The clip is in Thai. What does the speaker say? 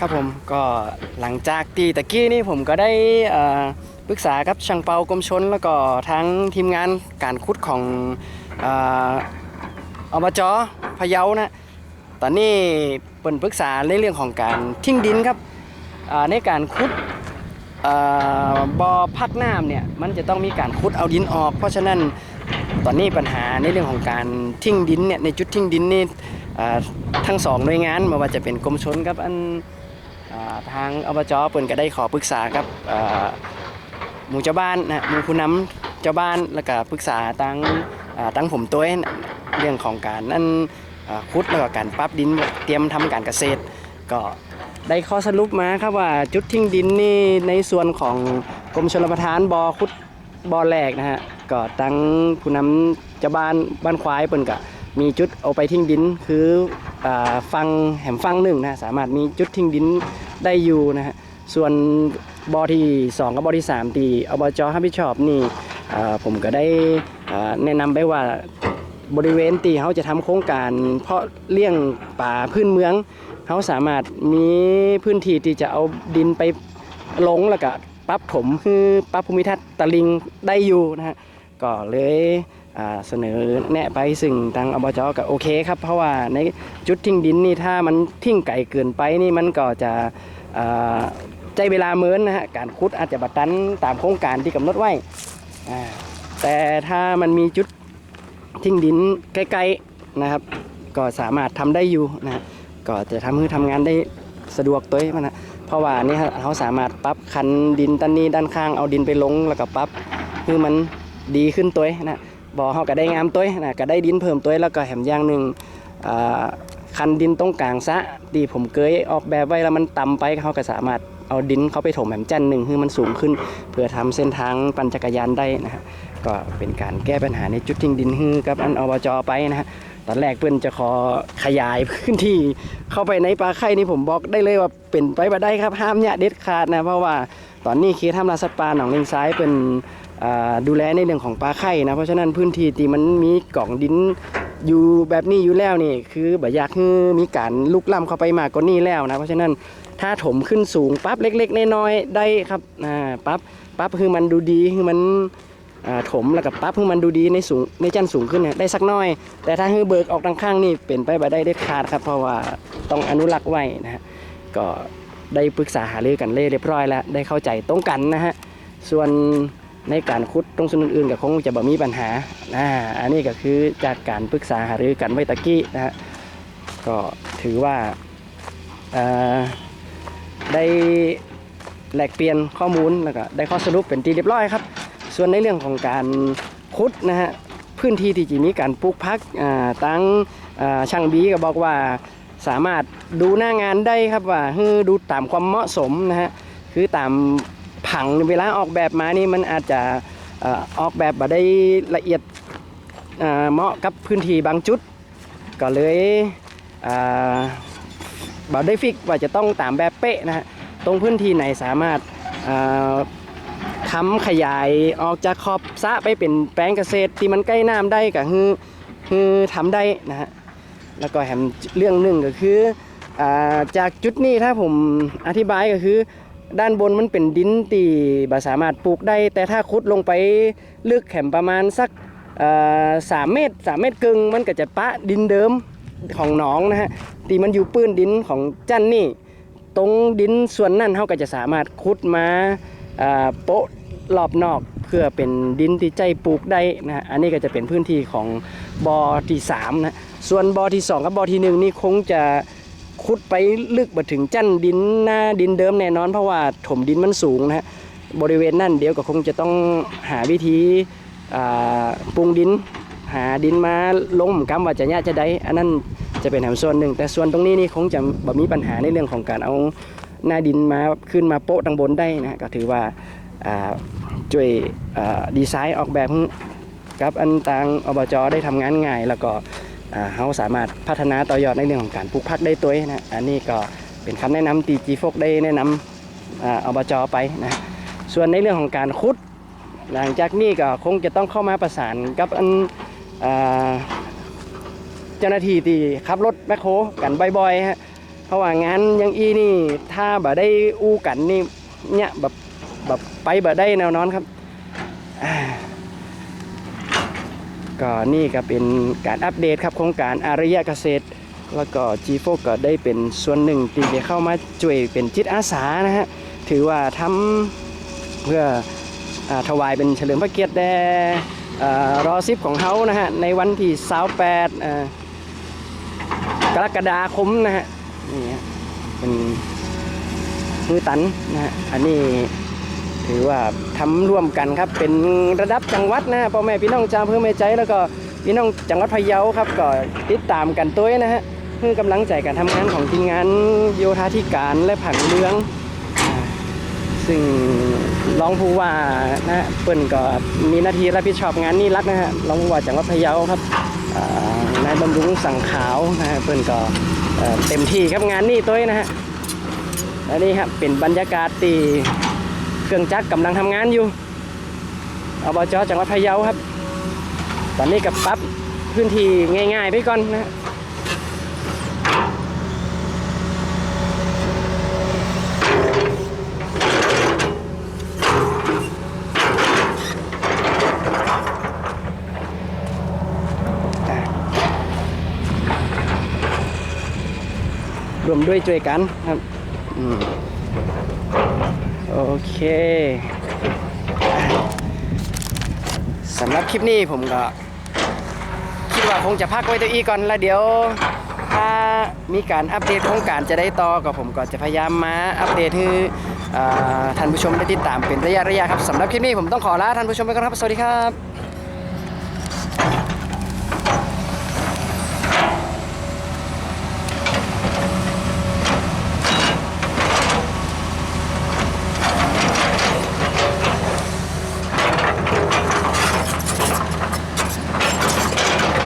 ครับผมก็หลังจากตีตะกี้นี่ผมก็ได้ปรึกษากับช่างเปากรมชน แล้วก็ทั้งทีมงานการขุดของอ่ออพะเยานะตอนนี้เปิ่นปรึกษาในเรื่องของการทิ้งดินครับในการขุดเอ่อพักน้ำเนี่ยมันจะต้องมีการขุดเอาดินออก เพราะฉะนั้นตอนนี้ปัญหาในเรื่องของการทิ้งดินเนี่ยในจุดทิ้งดินนี่ทั้งสองหน่วยงานไม่ว่าจะเป็นกรมชนกับอัน ทางอบจเปิ่นก็ได้ขอปรึกษากับหมู่เจ้าบ้านนะหมู่ผู้นำเจ้าบ้านแล้วก็ปรึกษาตั้งตั้งผมตัวเองเรื่องของการนั่นอ่าขุดแล้วก็การปรับดินเตรียมทำการเกษตร ก็ได้ข้อสรุปมาครับว่าจุดทิ้งดินนี่ในส่วนของกรมชลประทานบอขุดบอแหลกนะฮะก็ตั้งผู้นำเจ้าบ้านบ้านควายเปิ่นก็มีจุดเอาไปทิ้งดินคือ ฟังแหมฟังหนึ่งนะสามารถมีจุดทิ้งดินได้อยู่นะฮะส่วนบอที่ 2 กับบอที่ 3 ที่อบจรับผิชอบนี่ผมก็ได้แนะนำไปว่าบริเวณที่เขาจะทำโครงการเพาะเลี้ยงป่าพื้นเมืองเขาสามารถมีพื้นที่ที่จะเอาดินไปลงแล้วก็ปรับถมคือปรับภูมิทัศน์ตะลิงได้อยู่นะฮะก็เลย เสนอแนะไปซึ่งทางอบจก็โอเคครับ เพราะว่าในจุดทิ้งดินนี่ถ้ามันทิ้งไก่เกินไปนี่มันก็จะใจเวลาเมินนะฮะการขุดอาจจะบัดตันตามโครงการที่กำหนดไว้แต่ถ้ามันมีจุดทิ้งดินใกล้ๆนะครับ ก็สามารถทำได้อยู่นะฮะก็จะทำให้ทำงานได้สะดวกตัวเองนะเพราะว่านี่เขาสามารถปรับคันดินตันนี้ด้านข้างเอาดินไปลงแล้วก็ปรับให้มันดีขึ้นตัวนะ บ่อเขาก็ได้งามตัวนะก็ได้ดินเพิ่มตัวแล้วก็แถมอย่างหนึ่งคันดินตรงกลางซะที่ผมเคยออกแบบไว้แล้วมันต่ำไปเขาก็สามารถเอาดินเข้าไปถมแหมจันหนึ่งให้มันสูงขึ้น เพื่อทำเส้นทางปั่นจักรยานได้นะฮะก็เป็นการแก้ปัญหาในจุดทิ้งดินให้กับอันอบจไปนะฮะตอนแรกเพื่อนจะขอขยายพื้นที่เข้าไปในปลาไข่นี่ผมบอกได้เลยว่าเป็นไปบ่ได้ครับห้ามเนี่ยเด็ดขาดนะเพราะว่าตอนนี้เขตทำลาสัตว์ป่าหนองเลงซ้ายเป็น ดูแลในเรื่องของปลาไข่นะเพราะฉะนั้นพื้นที่ที่มันมีกล่องดินอยู่แบบนี้อยู่แล้วนี่คือบ่อยากให้มีการลุกล้ำเข้าไปมากกว่านี้แล้วนะเพราะฉะนั้นถ้าถมขึ้นสูงปั๊บเล็กๆน้อยๆได้ครับอ่าปั๊บปั๊บคือมันดูดีคือมันอ่าถมแล้วกับปั๊บคือมันดูดีในสูงในจันสูงขึ้นเนี่ยได้สักน้อย แต่ถ้าคือเบิกออกทางข้างนี่เป็นไปบ่ได้เด็ดขาดครับ เพราะว่าต้องอนุรักษ์ไว้นะฮะก็ได้ปรึกษาหารือกันเรียบร้อยแล้วได้เข้าใจตรงกันนะฮะส่วน ในการขุดตรงส่วนอื่นๆก็คงจะบ่มีปัญหาอันนี้ก็คือจากการปรึกษาหารือกันไว้ตะกี้นะฮะก็ถือว่าได้แลกเปลี่ยนข้อมูลแล้วก็ได้ข้อสรุปเป็นที่เรียบร้อยครับ ส่วนในเรื่องของการขุดนะฮะพื้นที่ที่จะมีการปลูกพักตั้งช่างบีก็บอกว่าสามารถดูหน้างานได้ครับว่าคือดูตามความเหมาะสมนะฮะคือตาม ผังเวลาออกแบบมานี่มันอาจจะออกแบบมาได้ละเอียดเหมาะกับพื้นที่บางจุด ก็เลยอ่าบได้ฟิกว่าจะต้องตามแบบเป๊ะนะฮะตรงพื้นที่ไหนสามารถอ่าทำขยายออกจากขอบสะไปเป็นแปลงเกษตรที่มันใกล้น้ำได้ก็คือคือทำได้นะฮะแล้วก็แถมเรื่องหนึ่งก็คืออาจากจุดนี้ถ้าผมอธิบายก็คือ ด้านบนมันเป็นดินตีบ่สามารถปลูกได้ แต่ถ้าขุดลงไปลึกแข็มประมาณสักสามเมตรสามเมตรกึ่งมันก็จะปะดินเดิมของหนองนะฮะตีมันอยู่ปื้นดินของจันนี่ ตรงดินส่วนนั้นเขาก็จะสามารถขุดมาโปะรอบนอกเพื่อเป็นดินที่ใจปลูกได้นะฮะอันนี้ก็จะเป็นพื้นที่ของบอที่3นะส่วนบอที่ 2 กับบอที่ 1 นี่คงจะ ขุดไปลึกมาถึงจันดินหน้าดินเดิมแน่นอน เพราะว่าถมดินมันสูงนะฮะบริเวณนั่นเดี๋ยวก็คงจะต้องหาวิธีปรุงดิน หาดินมาลงกำว่าจะยากจะได้อันนั้นจะเป็นแถมส่วนหนึ่ง แต่ส่วนตรงนี้นี่คงจะบ่มีปัญหาในเรื่องของการเอาหน้าดินมาขึ้นมาโปะทางบนได้นะก็ถือว่าช่วยดีไซน์ออกแบบกับอันต่างอบจได้ทำงานง่ายแล้วก็ เขาสามารถพัฒนาต่อยอดในเรื่องของการปลูกผักได้ตัวนะอันนี้ก็เป็นคำแนะนำตีจีฟกได้แนะนำอ่าบจไปนะส่วนในเรื่องของการขุด หลังจากนี้ก็คงจะต้องเข้ามาประสานกับอันเจ้าหน้าที่ที่ขับรถแมคโครกันบ่อยๆฮะเพราะว่างานยังอีนี่ถ้าบ่ได้อู้กันนี่เนี่ยแบบแบบไปบ่ได้แนวนอนครับ ก็นี่ก็เป็นการอัปเดตครับโครงการอารยะเกษตร แล้วก็ g โฟก็ได้เป็นส่วนหนึ่งที่ได้เข้ามาช่วยเป็นจิตอาสานะฮะถือว่าทำเพื่ออถวายเป็นเฉลิมพระเกียรติแด่รอซิปของเขานะฮะในวันที่28กรกฎาคมนะฮะนี่ฮะเป็นมือตันนะฮะอันนี้ ถือว่าทำร่วมกันครับ เป็นระดับจังหวัดนะพ่อแม่พี่น้องชาวอำเพื่อแม่ใจ แล้วก็พี่น้องจังหวัดพะเยาครับก็ติดตามกันตัวนะฮะเพื่อกำลังใจการทำงานของทีมงานโยธาธิการและผังเมืองอ่าซึ่งรองผู้ว่านะฮะเปิ้นก็มีหน้าที่รับผิดชอบงานนี้รักนะฮะรองผู้ว่าจังหวัดพะเยาครับนายบำรุงสังขาวนะฮะเปิ้นก็เอ่อเต็มที่ครับงานนี้ตัวนะฮะและนี่ครับเป็นบรรยากาศที่ เครื่องจักรกำลังทำงานอยู่อบจจังหวัดพะเยาครับ ตอนนี้กับปรับพื้นที่ง่ายๆไปก่อนนะฮะรวมด้วยช่วยกันครับ อืม โอเคสำหรับคลิปนี้ผมก็ คิดว่าคงจะพักไว้ตัวอีก่อนแล้วเดี๋ยว ถ้ามีการอัปเดตโครงการจะได้ต่อก็ผมก็จะพยายามมาอัปเดตให้ท่านผู้ชมได้ติดตามเป็นระยะระยะครับสำหรับคลิปนี้ผมต้องขอลาท่านผู้ชมไปก่อนครับ สวัสดีครับ